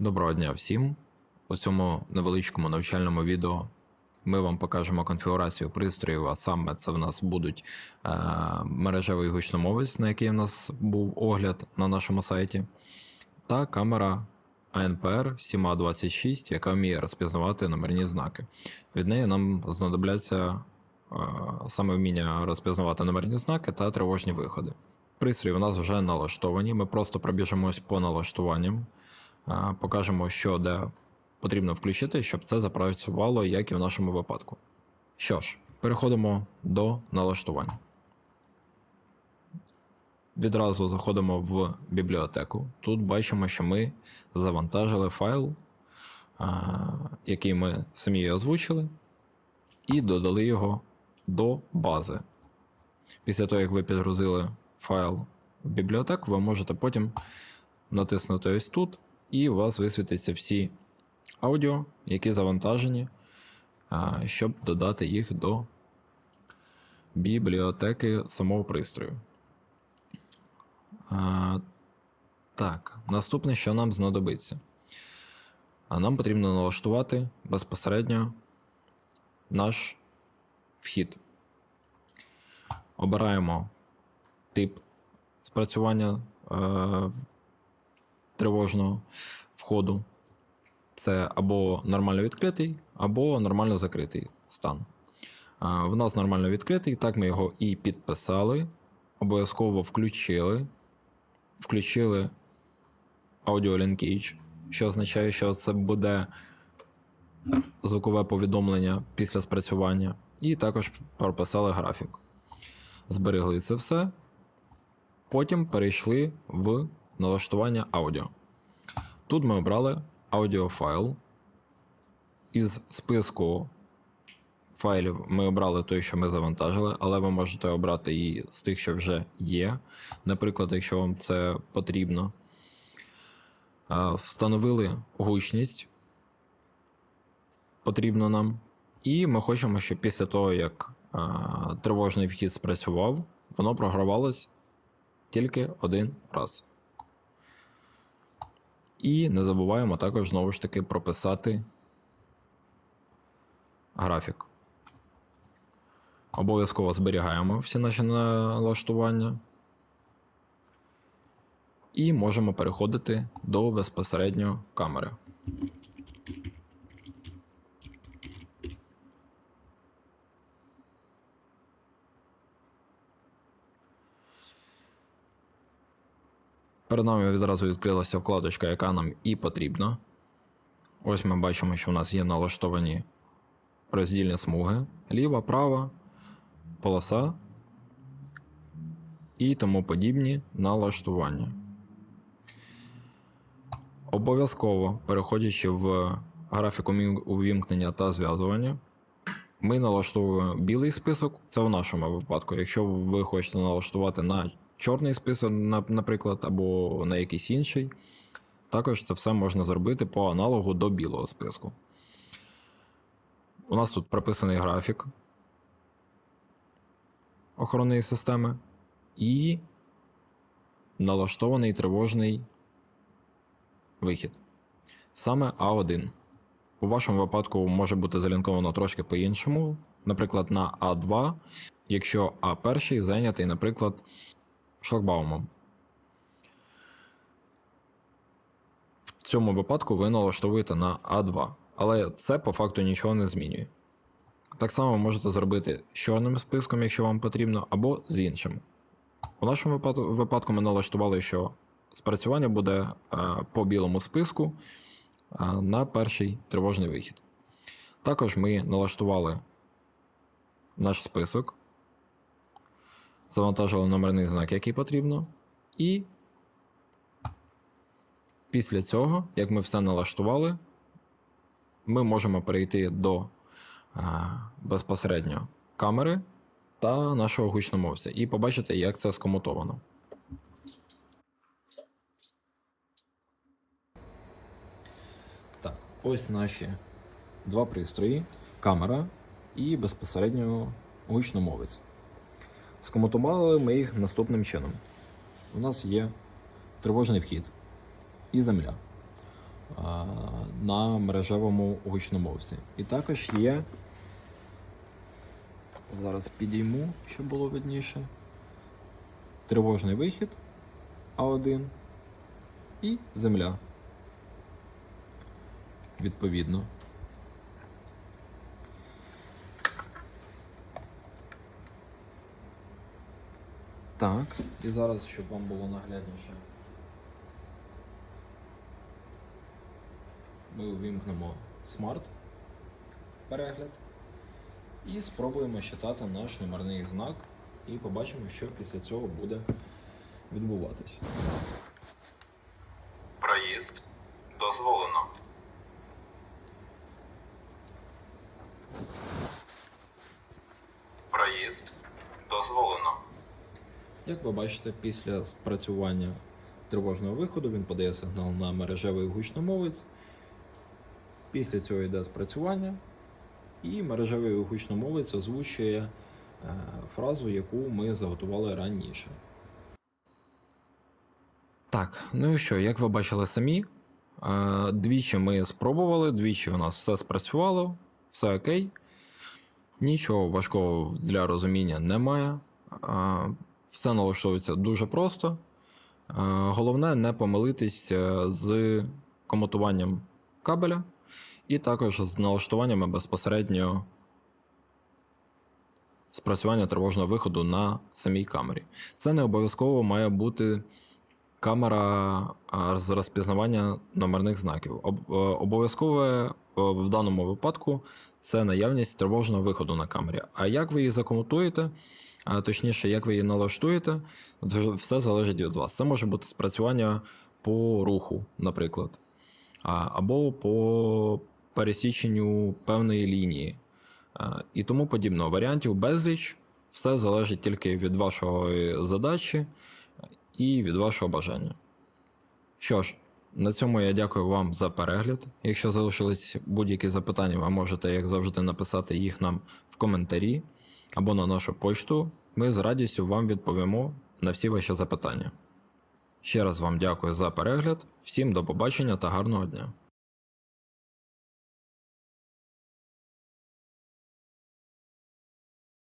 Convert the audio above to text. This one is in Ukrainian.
Доброго дня всім! У цьому невеличкому навчальному відео ми вам покажемо конфігурацію пристроїв, а саме це в нас будуть е, мережевий гучномовець, на який в нас був огляд на нашому сайті, та камера ANPR 726, яка вміє розпізнавати номерні знаки. Від неї нам знадобляться е, саме вміння розпізнавати номерні знаки та тривожні виходи. Пристрої у нас вже налаштовані, ми просто пробіжимось по налаштуванням. Покажемо, що де потрібно включити, щоб це запрацювало, як і в нашому випадку. Що ж, переходимо до налаштування. Відразу заходимо в бібліотеку. Тут бачимо, що ми завантажили файл, який ми самі озвучили, і додали його до бази. Після того, як ви підгрузили файл в бібліотеку, ви можете потім натиснути ось тут, і у вас висвітиться всі аудіо, які завантажені, щоб додати їх до бібліотеки самого пристрою. Так, наступне, що нам знадобиться. А нам потрібно налаштувати безпосередньо наш вхід. Обираємо тип спрацювання е, тривожного входу. Це або нормально відкритий, або нормально закритий стан. В нас нормально відкритий, так ми його і підписали. Обов'язково включили. Включили Audio Linkage, що означає, що це буде звукове повідомлення після спрацювання. І також прописали графік. Зберегли це все. Потім перейшли в налаштування аудіо. Тут ми обрали аудіофайл. Із списку файлів ми обрали той, що ми завантажили, але ви можете обрати і з тих, що вже є. Наприклад, якщо вам це потрібно. Встановили гучність. Потрібно нам. І ми хочемо, щоб після того, як тривожний вхід спрацював, воно програвалось тільки один раз. І не забуваємо також знову ж таки прописати графік. Обов'язково зберігаємо всі наші налаштування. І можемо переходити до безпосередньо камери. Перед нами відразу відкрилася вкладочка, яка нам і потрібна. Ось ми бачимо, що в нас є налаштовані роздільні смуги, ліва, права, полоса і тому подібні налаштування. Обов'язково, переходячи в графіку увімкнення та зв'язування, ми налаштовуємо білий список, це в нашому випадку. Якщо ви хочете налаштувати на чорний список, наприклад, або на якийсь інший, також це все можна зробити по аналогу до білого списку. У нас тут прописаний графік охоронної системи і налаштований тривожний вихід. Саме А1. У вашому випадку може бути залінковано трошки по-іншому, наприклад, на А2, якщо А1 зайнятий, наприклад, шлагбаумом. В цьому випадку ви налаштовуєте на А2, але це по факту нічого не змінює. Так само можете зробити з чорним списком, якщо вам потрібно, або з іншим. У нашому випадку ми налаштували, що спрацювання буде е, по білому списку е, на перший тривожний вихід. Також ми налаштували наш список, завантажили номерний знак, який потрібно, і після цього, як ми все налаштували, ми можемо перейти до а, безпосередньо камери та нашого гучномовця і побачити, як це скомутовано. Так, ось наші два пристрої: камера і безпосередньо гучномовець. Скомутували ми їх наступним чином. У нас є тривожний вхід і земля. на мережевому гучномовці. І також є. Зараз підійму, щоб було видніше. Тривожний вихід А1 і земля. Відповідно. Так, і зараз, щоб вам було наглядніше. Ми увімкнемо смарт перегляд і спробуємо читати наш номерний знак і побачимо, що після цього буде відбуватись. Проїзд дозволено. Проїзд дозволено. Як ви бачите, після спрацювання тривожного виходу він подає сигнал на мережевий гучномовець. Після цього йде спрацювання, і мережевий гучномовець озвучує е, фразу, яку ми заготували раніше. Так, ну і що, як ви бачили самі, е, двічі ми спробували, двічі у нас все спрацювало, все окей. Нічого важкого для розуміння немає. Е, Все налаштовується дуже просто. Е, Головне не помилитись е, з комутуванням кабеля і також з налаштуваннями безпосередньо спрацювання тривожного виходу на самій камері. Це не обов'язково має бути камера з розпізнавання номерних знаків. Об- е, Обов'язкове е, в даному випадку це наявність тривожного виходу на камері. А як ви її закомутуєте, а точніше, як ви її налаштуєте, все залежить від вас. Це може бути спрацювання по руху, наприклад, або по пересіченню певної лінії і тому подібного. Варіантів безліч, все залежить тільки від вашої задачі і від вашого бажання. Що ж, на цьому я дякую вам за перегляд. Якщо залишились будь-які запитання, ви можете, як завжди, написати їх нам в коментарі або на нашу почту. Ми з радістю вам відповімо на всі ваші запитання. Ще раз вам дякую за перегляд, всім до побачення та гарного дня!